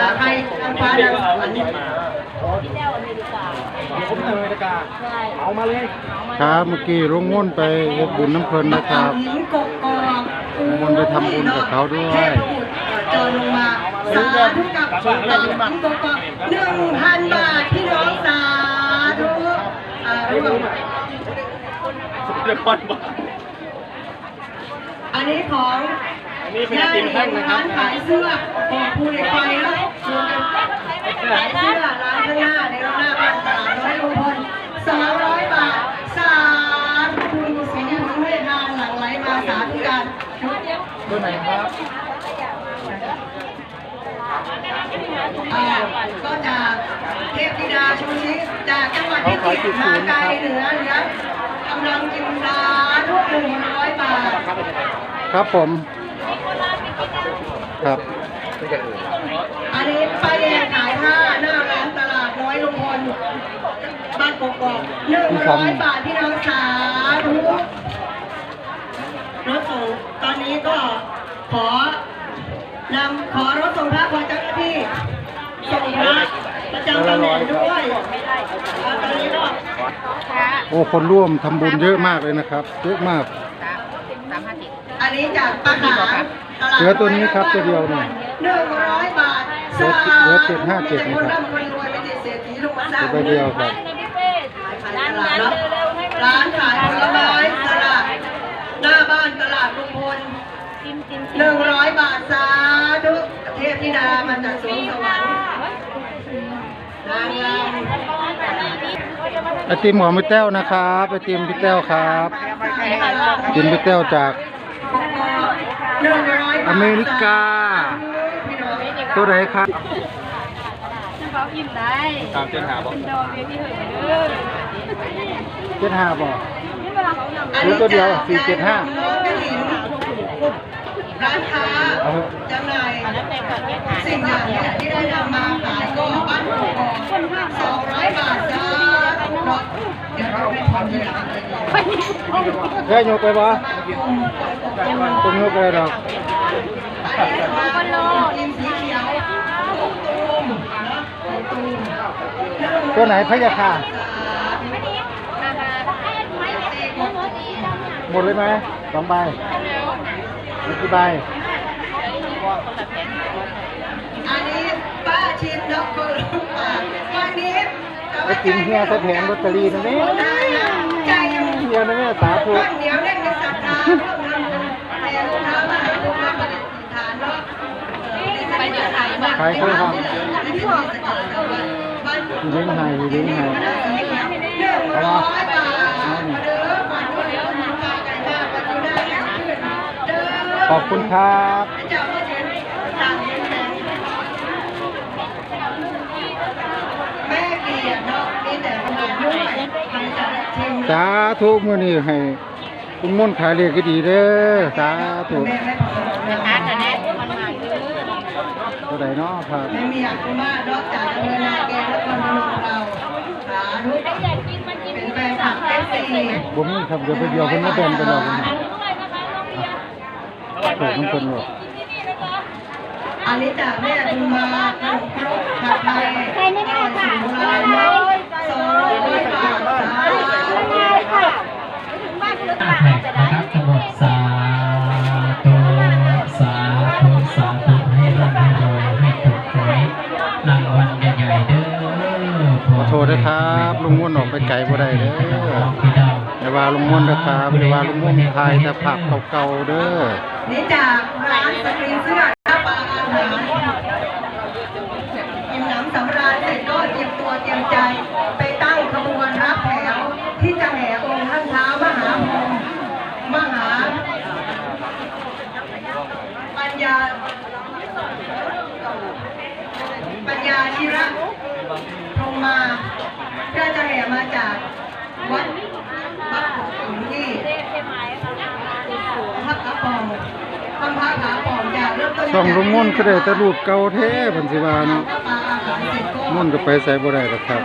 อาใครทางฟ้าดังอันนี้ผมอเมริกาเอามาเลยครับเมื่อกี้ลุงม่นไปเบุญน้ำเพลินนะครับหินกกอกมันไปทำบุญกับเขาด้วยเจอลงมาสาธุกับถูกต้องหินกกอกหนึ่งพันบาทพี่น้องสาธุอ่าร่วมเดี๋ยวก่อนบอกอันนี้ของอันนี้เป็นไอติมแท่งนะครับร้านขายเสื้อของภูเหล็กไฟแล้ว ขายเสื้อร้านข้างหน้าในร้านหน้าบ้านตลาดน้อยลุงพลสองร้อยบาทสาธุคุณสีหญิงให้ทานหลังไหลมาสาธุกันตัวไหนครับก็จากเทพธิดาชูชิจากจังหวัดพิจิตรมาไกลเหนือเหนือกำลังกินสาธุหนึ่งร้อยบาท ครับผม ครับ ป้ายแดงขายผ้าหน้าร้านตลาดน้อยลุงพลบ้านกกอกหนึ่งร้อยบาทพี่น้องสาธุรถส่งตอนนี้ก็ขอนำขอรถส่งพระของเจ้าหน้าที่ส่งพระประจำตำแหน่งด้วยอ่าตอนนี้ก็โอ้คนร่วมทำบุญเยอะมากเลยนะครับ เยอะมาก อันนี้จากป้าขาวตลาดเหลือตัวนี้ครับตัวเดียวเนี่ยหนึ่งร้อยบาทเหลือเหลือ757มีแต่คนนะครับร่ำคนรวยเป็นเศรษฐีลงมาสร้างตัวเดียวครับร้านร้านร้านขายผลไม้ตลาดหน้าบ้านตลาดลุงพลหนึ่งร้อยบาทสาธุเทพธิดามาจากสวงสวรรค์นางงามไอติมของพี่แต้วนะครับไอติมพี่แต้วครับไอติมพี่แต้วจากหนึ่งร้อยบาทอเมริกาพี่น้อง ตัวไหนครับเขากินได้ตามเส้นหาบอกดอกเบี้ยที่เหินเด้อเจ็ดห้าบอกนี่เวลาเขานำอันรู้นี้ตัวเดียวจากสี่เจ็ดห้าน้องกระถิ่นร้านค้าเอาเถอะจำหน่ายสิ่งอย่างเนี่ยที่ได้นำมาขายก็บ้านของสองร้อยบาทจ้าเนาะเดี๋ยวเราไปทำทีหลังเลยเคยยกไปบ่ต้องยกไปหรอกอันนี้ของทีมสีเขียวตุ้มเนาะ ตุ้มตัวไหนพะยาค่ะหมดเลยไหมสองใบมีกี่ใบอันนี้ป้าชิมแล้วก็ลูกปากวันนี้ไปกินเฮียสะแผงลอตเตอรี่นะเนี่ยใจอยู่เฮียนะเนี่ยสาธุก้อนเหนียวแน่นในศรัทธาร่วมทำบุญแผ่ลูกค้ามหาภูมิปฏิฐานเนาะไป เดี๋ยวถ่ายมาใครเคยทำบ้านอยู่เลี้ยงไห้เลี้ยงไห้หนึ่งร้อยบาทมเอก่อนด้วยคนมันมาไก่มากวันนี้ได้แล้วขึ้นเด้อบคุณครับจ้าก็เห็นต่างเห็นแม่เกียรติเนาะมีแต่คนอื่นด้วยใครจะชิมสาธุมื้อนี้ให้ คุณม่นขายเลขก็ดีเด้อสาธุ แม่ไม่พอนะคะ ตัวไหนเนาะครับ ไม่มีอยากมากนอกจากอำเภอนาเกและคนพนมเราสาธุเป็นแฟนคลับเอฟซีบ่มีครับเดี๋ยวไปเดียวเพิ่นมาแบ่งกันเอาเพิ่นด้วยนะคะน้องเบียร์ถูกทั้งคนหมดอันนี้จากแม่บุญมาขนมครกผัดไทยใครไม่ได้ค่ะสองร้อยบาทสาธุอาแผ่นะครับทั้งหมดสาธุ รางวัลใหญ่ๆเด้อขอโทษด้วยครับลุงม่วนออกไปไกลบ่ได้เด้อพี่น้อย่าว่าลุงม่วนนะครับอย่าว่าลุงม่วนถ่ายแต่ภาพเก่าๆเด้อนี่จากร้านสกรีนเสื้อหน้าปลาอาหารกินน้ำสำราญเสร็จก็เตรียมตัวเตรียมใจ ไปตั้งขบวนรับแถวที่จะแห่องค์ท่านเท้ามหาพรหมมหาปัญญา สองลงม่อนก็ได้แต่รูปเก่าแท้พันสิบาเนาะม่อนก็ไปใส่บ่ได้หรอกครับ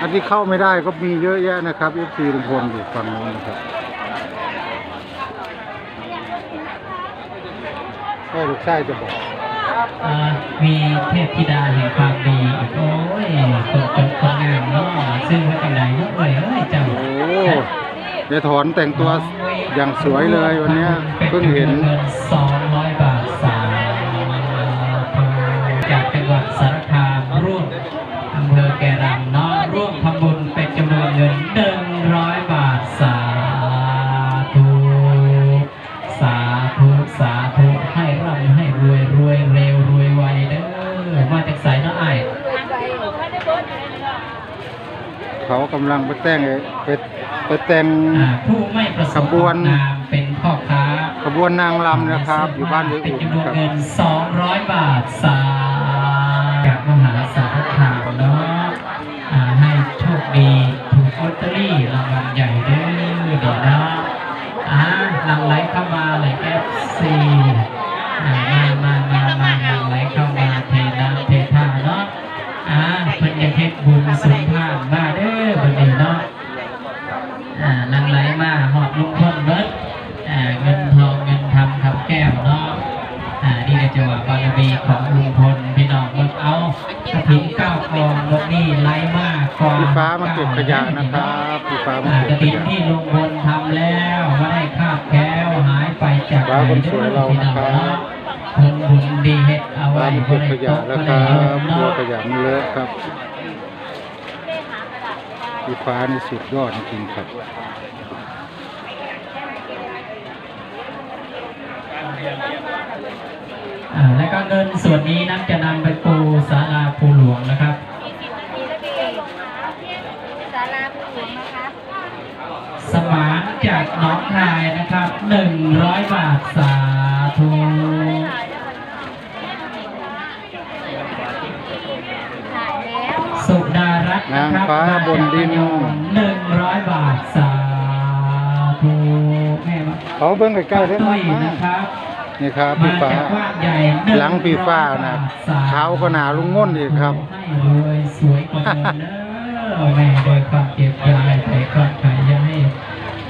อันที่เข้าไม่ได้ก็มีเยอะแยะนะครับเอฟซีลุงพลอยู่ฝั่งนู้นนะครับ ก็ลูกชายจะบอกอ่ามีเทพธิดาแห่งความดีอีกโอ้ยคนจบคนงามเนาะซึ่งว่าจังไดเนาะเอ้ยเอ้ยเจ้าโอ้เดี๋ยวถอนแต่งตัวอย่างสวยเลยวันเนี้ยเพิ่งเห็นเงินสองร้อยบาทสามจากจังหวัดสารคามร่วมอำเภอแกรังเนาะร่วมทำบุญเป็นจำนวนเงินหนึ่งร้อยบาทสาธุำลังไปแต่งไอ้ไปไปแต่งอ่าผู้ไม่ประสงค์ขบวน ออกนามเป็นพ่อค้าขบวนนางรำนะครับ อยู่บ้านยายเป็นอุ่นจำนวนะนครับ เงิน200 บาทสาจากมหาสา ขยะนะครับพี่ฟ้ามาอ่าเก็กบระขถิ่นยะที่ลุงพลทำแล้วไม่ได้คาบแก้วหายไปจากฟ้าคนสวยเราพี่น้องนะครับเนาะเพิ่นบุญดีเฮ็ดเอาไว้ฟ้ามาเก็บขยะบ่แล้วคได้รับตกกลัวบ่ขได้ยมเนาะยะมันเลอะครับพี่ฟ้านี่สุดยอดจริงๆครับอ่าแล้วก็เงินส่วนนี้นั้นจะนำไปปูศาลาภูหลวงนะครับ ศาลาผู้หลวงนะคะ สมานจากหน้องคายนะครับหนึ่งร้อยบาทสาธุถ่ายแล้วสุดารัตน์นะครันางฟ้าบนดิน หนึ่งร้อยบาทสาธุแม่มาเขาเบิ่งใกล้ๆได้ไหมตุ้ยมานะครับนี่ครับมาพี่ฟ้าจากว่านใหญ่หลังพี่ฟ้านะขาวก็หนาลุงง่นอีกครับ ให้รวยสวยกว่าเดิมเด้อ แม่โดยความเจ็บยายไถ่ความไถ่ยาย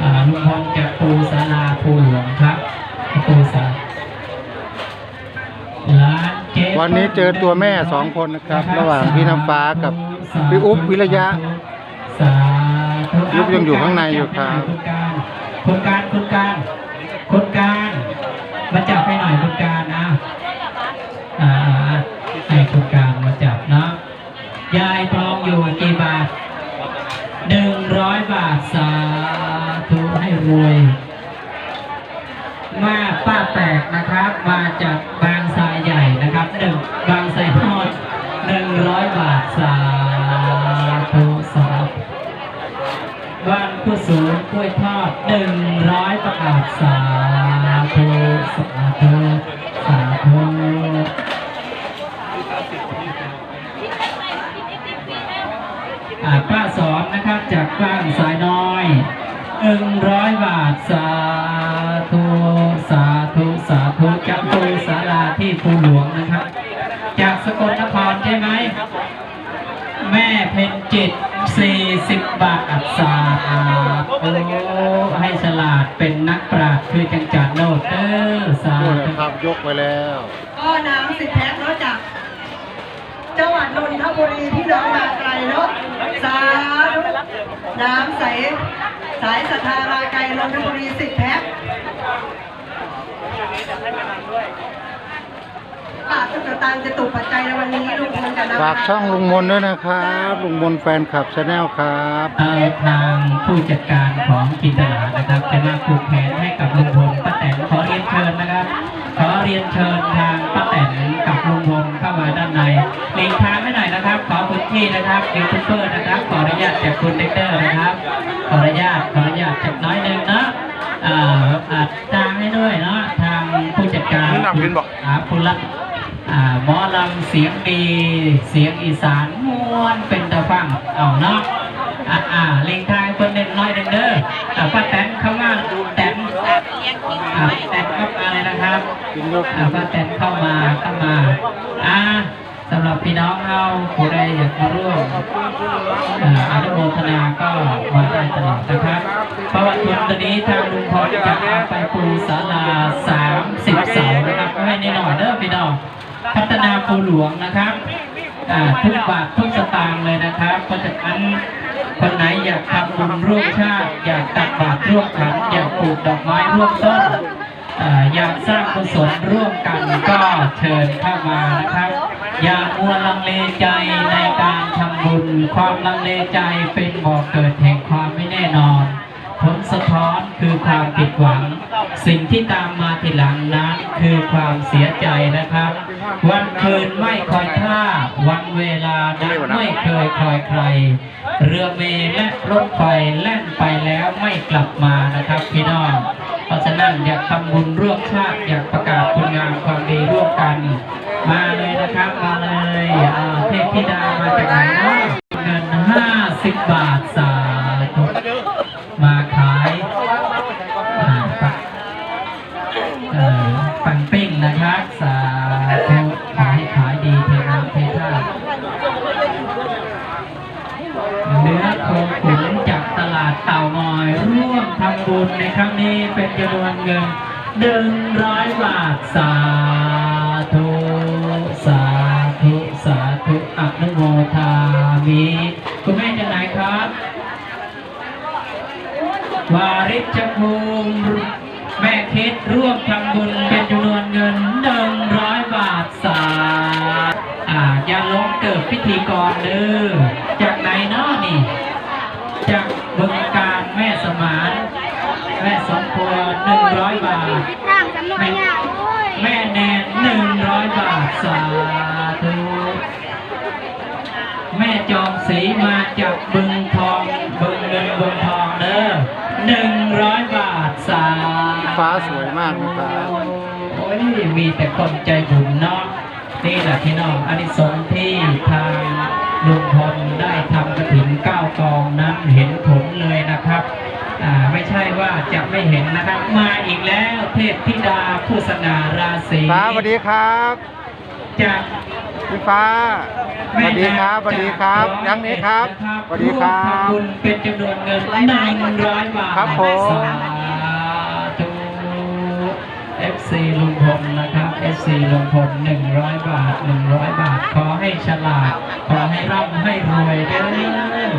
อ่าลุงพงจากปูศาลาภูหลวงครับปูศาร้านเจ๊วันนี้เจอตัวแม่สองคนนะครับ ระหว่างพี่น้ำฟ้ากับพี่อุ๊บวิริยะสาธุอุ๊บยังอยู่ข้างในอยู่ครับคุณการคุณการคุณการมาจับให้หน่อยคุณการนะอ่าให้คุณการมาจับเนาะยายทองอยู่กี่บาท หนึ่งร้อยบาทสาธุให้รวยมาป้าแตกนะครับ มาจากบางทรายใหญ่นะครับหนึ่งบางทรายทอดหนึ่งร้อยบาทสาธุสาธุบ้านผู้สูงกล้วยทอดหนึ่งร้อยบาทสาธุสาธุสาธุ นึ่งร้อยบาท สาธุ สาธุ สาธุจากปูสาราที่ภูหลวงนะครับ จากสกลนครใช่ไหม แม่เพนจิต40บาทอัศาโอ้ให้ฉลาดเป็นนักปราชญ์คือจังจัดโนดเด้อสานู่นธุนะครับยกไปแล้ว ก็น้ำสิบแพ็คเนาะจาก จังหวัดนนทบุรีพี่น้องมาไกลเนาะสาธุน้ำใส สายศรัทธามาไกลนนทบุรีสิบแพ็คบาททุกสตางค์จะตกปัจจัยในวันนี้ลุงพลจะนำฝากช่องลุงมนด้วยนะครับลุงมนแฟนคลับชาแนลครับเอ่อทางผู้จัดการของกินตลาดนะครับจะมาผูกแขนให้กับลุงพลป้าแตนขอเรียนเชิญนะครับ ขอเรียนเชิญทางป้าแตนกับลุงพลเข้ามาด้านในหลีกทางไม่หน่อยนะครับ ขอพื้นที่นะครับยูทูบเบอร์นะครับ ขออนุญาตจากคุณเด็กเตอร์นะครับ ขออนุญาตขออนุญาตจากน้อยหนึ่งนะอ่าอัดทางให้ด้วยเนาะทางผู้จัดการนี่นำพินบอกอาคุณละอ่าหมอลำเสียงดีเสียงอีสานม่วนเป็นตะฟังเอาเนาะอ่าอ่าเล็งทางเพิ่นเด่นน้อยหนึ่งเด้ออ่าป้าแตนเข้ามาแตนอ่าแตนก็อะไร นะครับกินยกอ่าป้าแตนเข้ามาเข้ามาอ่าสำหรับพี่น้องเอาผู้ใดอยากมาร่วมอ่าอนุโมทนาก็มาได้ตลอดนะครับประวัติทุนตัวนี้ทางลุงพลจะเอาไปปูศาลา30เสานะครับให้นิดหน่อยเด้อพี่น้องพัฒนาปูหลวงนะครับอ่าทุกบาททุกสตางค์เลยนะครับเพราะฉะนั้นคนไหนอยากทำบุญร่วมชาติ อยากตักบาตรร่วมขันอยากปลูกดอกไม้ร่วมต้น อยากสร้างกุศลร่วมกันก็เชิญเข้ามานะครับ อย่ามัวลังเลใจในการทำบุญ ความลังเลใจเป็นบ่อกเกิดแห่งความไม่แน่นอน ผลสะท้อนคือความผิดหวัง สิ่งที่ตามมาทีหลังนั้นคือความเสียใจนะครับ วันคืนไม่คอยท่า วันเวลานั้นไม่เคยคอยใคร เรือเมล์และรถไฟแล่นไปแล้วไม่กลับมานะครับพี่น้อง ราะฉะนั้นอยากทำบุญร่วมชาติอยากประกาศคุณงามความดีร่วมกัน มาเลยนะครับมาเลยเทพธิดามาจากไหนเนาะ ดเต่างอยร่วมทำบุญในครั้งนี้เป็นจำนวนเงินหนึ่งร้อยบาทสาธุสาธุสาธุอนุโมทามิคุณแม่จะไหนครับ วาริชภูมิแม่คิดร่วมทำบุญเป็นจำนวนเงินหนึ่งร้อยบาทสาธุอ่าอย่าลงเกิดพิธีกรเด้อ แม่จอมศรีมาจากบึงทองบึงเงินบึงทองเด้อหนึ่งร้อยบาทสาธุฟ้าสวยมากนะครับโอ้ยมีแต่คนใจบุญเนาะนี่แหละพี่น้องอันนี้สงที่ทางลุงพลได้ทำกระถิ่นเก้ากองนั้นเห็นผลเลยนะครับอ่าไม่ใช่ว่าจะไม่เห็นนะครับ มาอีกแล้วเทพธิดาผู้สง่าราศีฟ้าสวัสดีครับ จากพี่ฟ้าสวัสดีครับสวัสดีครับยังนี้ครับสวัสดีครัวมบทำบุญเป็นจำนวนเงินหนึ่งร้อยบาทครับผมสาธุ FC ลุงพลนะครับ FC ลุงพล100บาท100บาท ขอให้ฉลาด ขอให้ร่ำให้รวยเด้อ